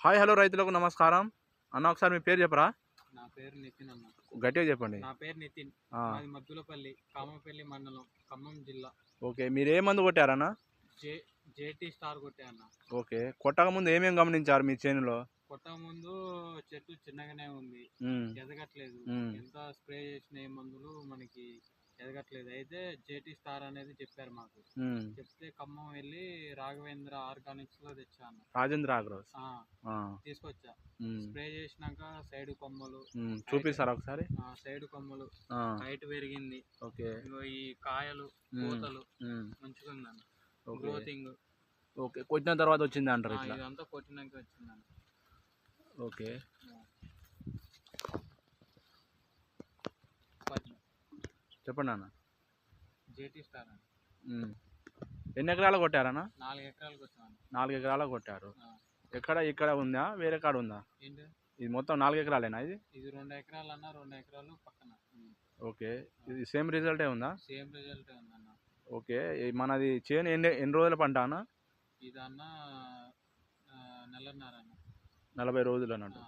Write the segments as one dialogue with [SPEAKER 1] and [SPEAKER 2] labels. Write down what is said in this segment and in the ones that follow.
[SPEAKER 1] Hi hello రైతులకు నమస్కారం. అన్న ఒకసారి మీ పేరు చెప్పరా?
[SPEAKER 2] నా పేరు నితిన్ అన్న.
[SPEAKER 1] గట్టిగా చెప్పండి.
[SPEAKER 2] నా పేరు నితిన్. మాది మద్దులపల్లి కామపల్లి మండలం ఖమ్మం జిల్లా.
[SPEAKER 1] ఓకే మీరు ఏ మందు కొట్టారన్న
[SPEAKER 2] జే జేటీ స్టార్ కొట్టే అన్న.
[SPEAKER 1] ఓకే కొట్టక ముందు ఏమేమి గమనించారు మీ చేనులో?
[SPEAKER 2] కొట్ట ముందు చెట్టు చిన్నగానే ఉంది. ఎదగట్లేదు. ఎంత స్ప్రే చేసిన ఏ మందులు మనకి ఎదగట్లేదు. అయితే జేటీ స్టార్ అనేది చెప్పారు మాకు. చెప్తే ఖమ్మం వెళ్ళి రాఘవేంద్ర ఆర్గానిక్స్లో తెచ్చాను
[SPEAKER 1] రాజేంద్ర ఆగ్రోస్
[SPEAKER 2] తీసుకొచ్చా. స్ప్రే చేసినాక సైడ్ కొమ్మలు
[SPEAKER 1] చూపిస్తారా ఒకసారి?
[SPEAKER 2] ఆ, సైడ్ కొమ్మలు హైట్ పెరిగింది.
[SPEAKER 1] ఓకే.
[SPEAKER 2] ఈ కాయలు పూతలు
[SPEAKER 1] ఉమ్,
[SPEAKER 2] మంచిగా
[SPEAKER 1] ఓకే.
[SPEAKER 2] గ్రోతింగ్.
[SPEAKER 1] ఓకే. కొట్టిన తర్వాత వచ్చింది అంటారు ఇట్లా
[SPEAKER 2] ఇదంతా కొట్టినాక వచ్చిందని
[SPEAKER 1] ఓకే. చెప్పండి అన్న.
[SPEAKER 2] JT star.
[SPEAKER 1] ఎన్ని ఎకరాలు కొట్టారన్న?
[SPEAKER 2] నాలుగు వచ్చాను
[SPEAKER 1] నాలుగు ఎకరాలు కొట్టారు. ఎక్కడ ఇక్కడ ఉందా వేరే కాడ ఉందా? ఇది మొత్తం నాలుగు ఎకరాలేనా ఇది?
[SPEAKER 2] ఇది రెండు ఎకరాలు అన్న రెండు ఎకరాలు పక్కన.
[SPEAKER 1] ఓకే. ఇది సేమ్ రిజల్టే ఉందా?
[SPEAKER 2] సేమ్ రిజల్ట్ ఉందన్న.
[SPEAKER 1] ఓకే. మనది చేను ఎన్ని ఎన్ని రోజుల పంట అన్న?
[SPEAKER 2] ఇది అన్న నెలన్నర అన్న.
[SPEAKER 1] నలభై రోజులు అన్నట్టు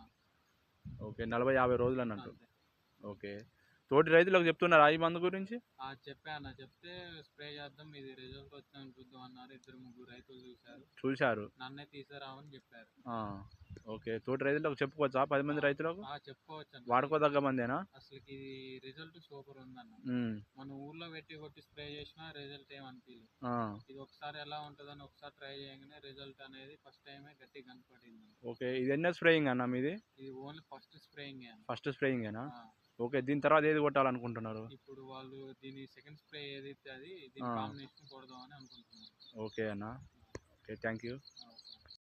[SPEAKER 1] ఓకే నలభై యాభై రోజులు అన్నట్టు. ఓకే. తోటి రైతులకు చెప్తున్నారా ఈ మందు గురించి?
[SPEAKER 2] ఆ, చెప్పా అన్న. చెప్తే స్ప్రే చేద్దాం ఇది రిజల్ట్ వచ్చిందని చూద్దాం అన్నారు. ఇద్దరు ముగ్గురు రైతులు చూశారు.
[SPEAKER 1] చూశారు.
[SPEAKER 2] నన్నే తీసుకురావని చెప్పారు.
[SPEAKER 1] ఆ, ఓకే. తోటి రైతులకు చెప్పుకోవచ్చా? పది మంది రైతులకు?
[SPEAKER 2] ఆ, చెప్పుకోవచ్చు
[SPEAKER 1] వాడుకోదగ్గ మందేనా?
[SPEAKER 2] అసలు ఇది రిజల్ట్ సూపర్ ఉందన్న. మన ఊర్లో పెట్టి కొట్టి స్ప్రే చేసినా రిజల్ట్ ఏం అనిపించలేదు
[SPEAKER 1] ఆ,
[SPEAKER 2] ఇది ఒకసారి ఎలా ఉంటుందని ఒకసారి ట్రై చేయగానే రిజల్ట్ అనేది ఫస్ట్ టైమే గట్టిగా కనపడింది.
[SPEAKER 1] ఓకే. ఇది ఎన్నో స్ప్రేయింగ్ అన్న మీది?
[SPEAKER 2] ఇది ఓన్లీ ఫస్ట్ స్ప్రేయింగ్
[SPEAKER 1] ఫస్ట్ స్ప్రేయింగేనా? ఓకే. దీని తర్వాత ఏది కొట్టాలనుకుంటున్నారు?
[SPEAKER 2] ఇప్పుడు వాళ్ళు దీని సెకండ్ స్ప్రే ఏదైతే అది దీని. కాంబినేషన్ కొడదామని అనుకుంటున్నాను
[SPEAKER 1] ఓకే అన్న. ఓకే. Thank you.